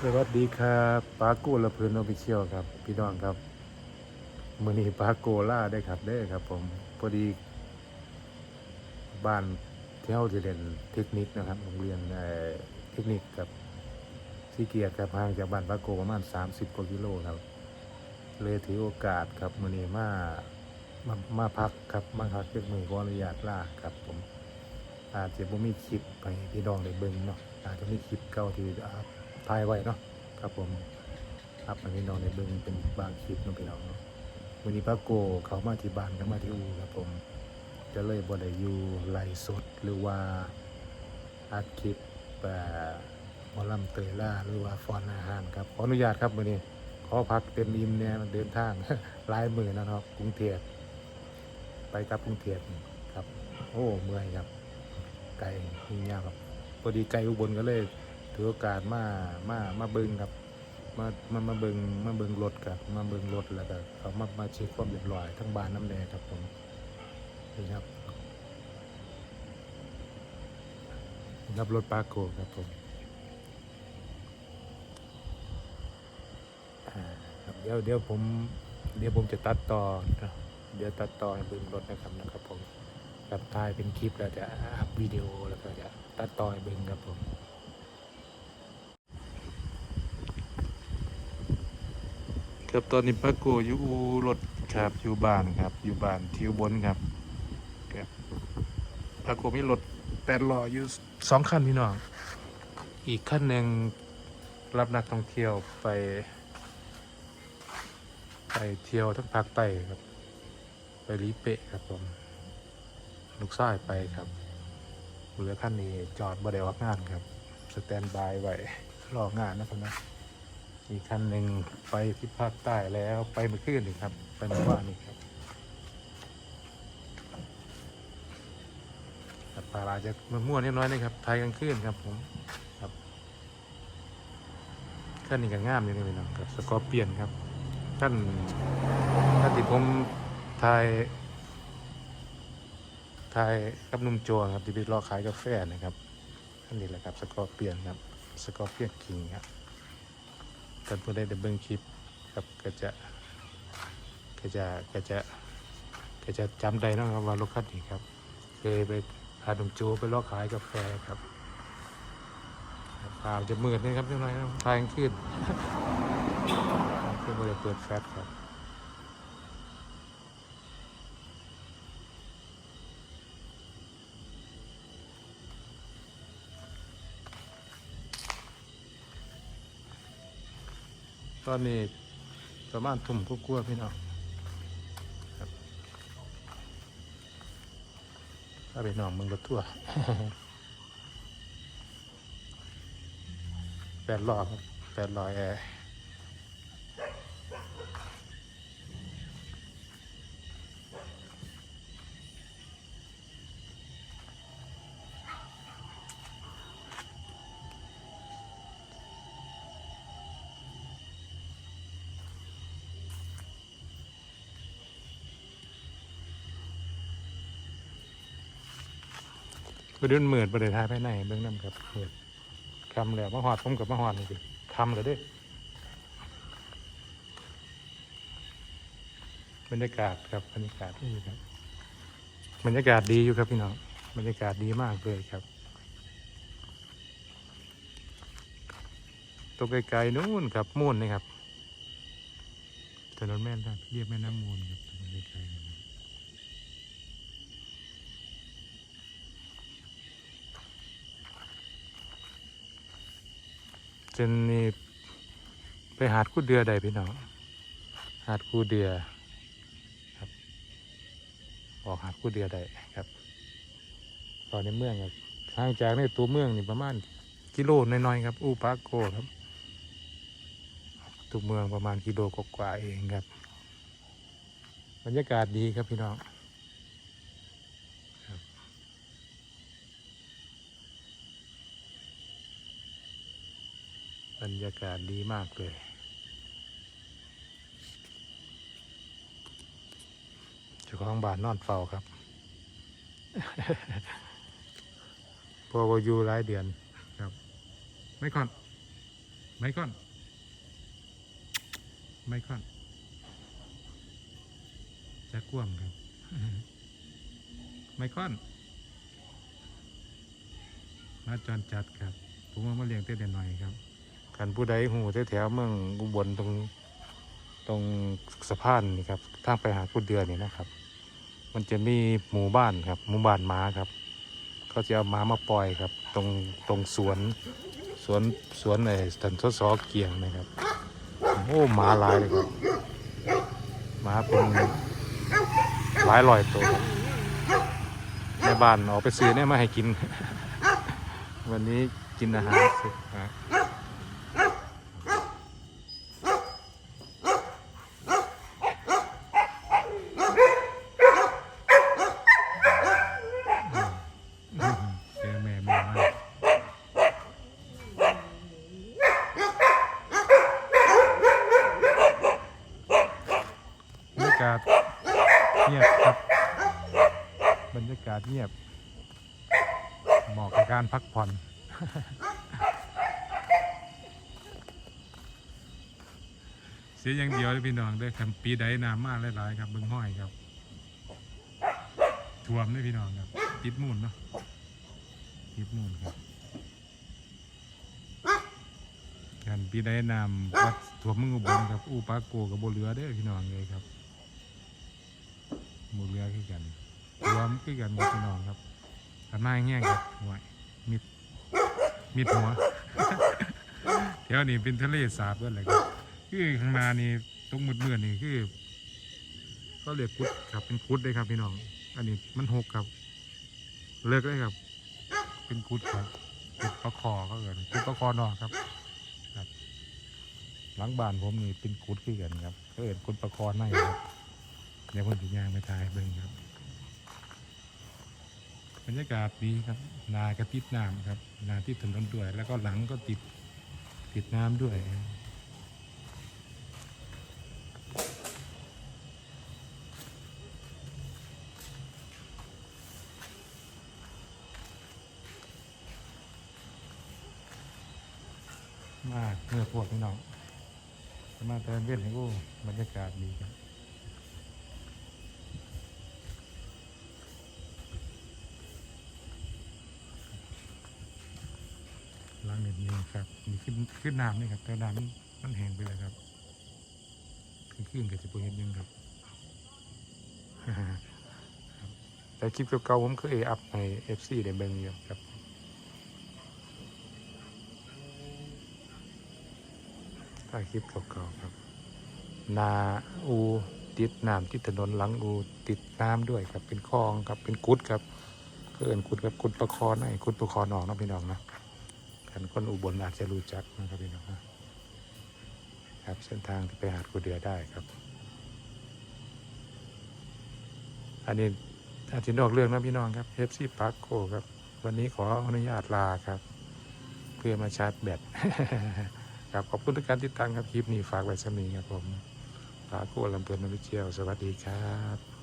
สวัสดีครับปาโก้ละเพื่อนออฟฟิเชียลครับ พี่น้องครับมือนี้ปาโกล่าได้ครับได้ครับ ผมพอดีบ้านเที่เฮาที่เรียนเทคนิคนะครับโรงเรียนเทคนิคกับสีเกียรติครับห่างจากบ้านปาโกประมาณ 30กว่ากิโลครับ เลยถือโอกาสครับมือนี้มามามาพักครับมาพักเพื่อมือขออนุญาตล่าครับ ผมอาจจะบ่มีคลิปไปพี่น้องได้เบิ่งเนาะอาจจะมีคลิปเก่าที่ อ่ายไว้เนาะครับผมครับให้พี่น้องได้เบิ่งเป็นบางคลิปเนาะพี่น้องเนาะวันนี้พระโกเขามาที่บ้านเขามาที่อู่ครับผมจะเลยบ่ได้อยู่ไลฟ์สดหรือว่าอัดคลิปแบบมอลำเตยล่าหรือว่าฟอนอาหารครับขออนุญาตครับวันนี้ขอพักเต็มอิ่มเนี่ยเดินทางลายมือนะครับกรุงเทพไปกับกรุงเทพครับ โอ้เมื่อยครับ ไกลยิ่งยากครับพอดีไกลอุบลก็เลย ถือโอกาสมามามาเบิงครับมามามาเบิงมาเบิงรถครับมาเบิงรถแล้วก็เขามามาเช็คความเรียบร้อยทั้งบานน้ำแดงครับผมนี่ครับรับรถปาโกครับผมเดี๋ยวเดี๋ยวผมเดี๋ยวผมจะตัดต่อนะเดี๋ยวตัดต่อให้เบิงรถนะครับนะครับผมครับถ่ายเป็นคลิปแล้วจะอัพวิดีโอแล้วก็จะตัดต่อให้เบิ่งครับผม ครับตอนนี้ป้าโกอยู่อูรถครับอยู่บ้านครับ อยู่บ้านทิวบนครับครับป้าโกมีรถแปดล้ออยู่สองคันพี่น้อง อีกคันหนึ่งรับนักท่องเที่ยวไป ไปเที่ยวทั้งภาคใต้ครับ ไปลีเปะครับผมลูกชายไปครับเรือขั้นนี้จอดบ่ได้ออกงานครับ สแตนบายไว้รองานนะครับนะ อีกคันหนึ่งไปที่ภาคใต้แล้วไปเมื่อคืนนี่ครับ ไปเมื่อวานนี่ครับครับปลาอาจจะมั่วๆนิดน้อยนะครับไทยกลางคืนครับผมครับขั้นนี้ก็ง่ามอยู่นี่พี่น้องครับสกอร์เปียนครับขั้นขั้นที่ผมไทยทายกับนุ่มโจครับที่ไปรอขายกาแฟนะครับอันนี้แหละครับสกอร์เปียนครับสกอร์เปียนคิงครับ ท่านผู้ใดได้เบิ่งคลิปครับก็จะก็จะก็จะก็จะจำได้นะครับว่ารถคันนี้ครับ เคยไปพาหนุ่มจูไปรอขายกาแฟครับข่าวจะมืดนี่ครับยังไงนะทายขึ้นขึ้นม่ได้เปิดแฟลชครับ ตอนนี้ประมาณทุ่มก็กลัวๆพี่น้องครับถ้าไปน้องมึงก็ทั่วแปดรอบแปดรอยแอร์ ก็เดินเหมือดประเดี๋ยวทายภายในเบื้องน้ำครับเหมือดคำแล้วมาหอดผมกับมาหอดนี่สิคำเลยด้บรรยากาศครับบรรยากาศดีครับ บรรยากาศดีอยู่ครับพี่น้องบรรยากาศดีมากเลยครับตัวไกลๆนู้นครับมูนนี่ครับถนนแม่น้ำเรียบแม่น้ำมูลครับถนนไกลๆ นะครับจนนี่ไปหาดกูเดือใดพี่น้องหาดกูเดือครับ ออกหาดกูเดือใดครับตอนในเมืองครับห่างจากในตัวเมืองนี่ประมาณกิโลน้อยๆครับอูปาโกครับตัวเมืองประมาณกิโลกว่าๆเองครับ บรรยากาศดีครับพี่น้อง รรยากาศดีมากเลย เจ้าของบ้านนอนเฝ้าครับ พอวาอยู่หลายเดือนครับ ไม่ก่อน ไม่ค่อน ไม่ค่อน จะกว่มครับ ไม่ค่อน มาจรจัดครับ ผมว่ามาเลี้ยงเต้นหน่อยครับ กันผู้ใดหูแถวเมืองอุบลตรงตรงสะพานนี่ครับทางไปหากุดเดือนนี่นะครับ มันจะมีหมู่บ้านครับ หมู่บ้านม้าครับ เขาจะเอาม้ามาปล่อยครับ ตรงตรงสวนสวนสวนไอ้สันทศเกียงนะครับโอ้หมาลายเลยครับหมาเป็นหลายร้อยตัวครับแม่บ้านออกไปซื้อเนี่ยมาให้กิน วันนี้กินอาหารเสร็จฮะอืมเจอแม่แม่มากบรรยากาศเงียบครับ บรรยากาศเงียบ เหมาะกับการพักผ่อน เสียอย่างเดียวเลยพี่น้องเด้คันปีใดน้ำมาหลายๆครับเบิ่งห้อยครับท่วมเลยพี่น้องครับติดมูลเนาะติดมูลครับกันปีใดน้ำวัดท่วมมึงอุบลครับอู้ปาโกกับโบเรือเด้พี่น้องเลยครับโบเรือคือกันท่วมคือกันพี่น้องครับ กันมาแง่งครับห่วยมิดมิดหัวแถวนี้เป็นทะเลสาบด้วยเลยครับคือข้างหน้านี่ตรงมืดมื่อนี่คือก็เรียกกุดครับเป็นกุดเลยครับพี่น้อง อันนี้มันหกครับ เลิกเลยครับ เป็นกุดครับกุดประคอเขาเกิดกุดประคอนอกครับครับ หลังบ้านผมนี่เป็นกุดคือกันครับเขาเอินกุดประคอในครับเดี๋ยวคนถึงยางไปทายเบิ่งครับ บรรยากาศดีครับ นากระติดน้ำครับ นาที่ถนนด้วย แล้วก็หลังก็ติดติดน้ำด้วยมากเมื่อพวกพี่น้องจะมาเติมเวียนให้กูบรรยากาศดีครับ ครับมีขึ้นขึ้นน้ำนี่ครับแต่น้ำมันมันแห้งไปเลยครับขึ้นขึ้นกับจะโปเห็นยังครับครับแต่คลิปเก่าๆผมเคยอัพใน FC ได้เบิงอยู่ครับถ่ายคลิปเก่าๆครับ นาอูติดน้ำติดถนนหลังอูติดน้ำด้วยครับ เป็นคลองครับเป็นกุดครับเพื่นกุดครับกุดประคอนไอ้กุดประคอนออกนะพี่น้องนะ กันคนอุบลอาจจะรู้จักนะครับพี่น้องครับเส้นทางที่ไปหาดกูเดือได้ครับ อันนี้อาจจะนอกเรื่องนะพี่น้องครับเอฟซีพาร์โคครับ วันนี้ขออนุญาตลาครับ เพื่อมาชาร์จแบตครับขอบคุณทุกการติดตามครับคลิปนี้ฝากไว้สมีครับผมฝากกู้ลำเพลินนวิเชียวสวัสดีครับ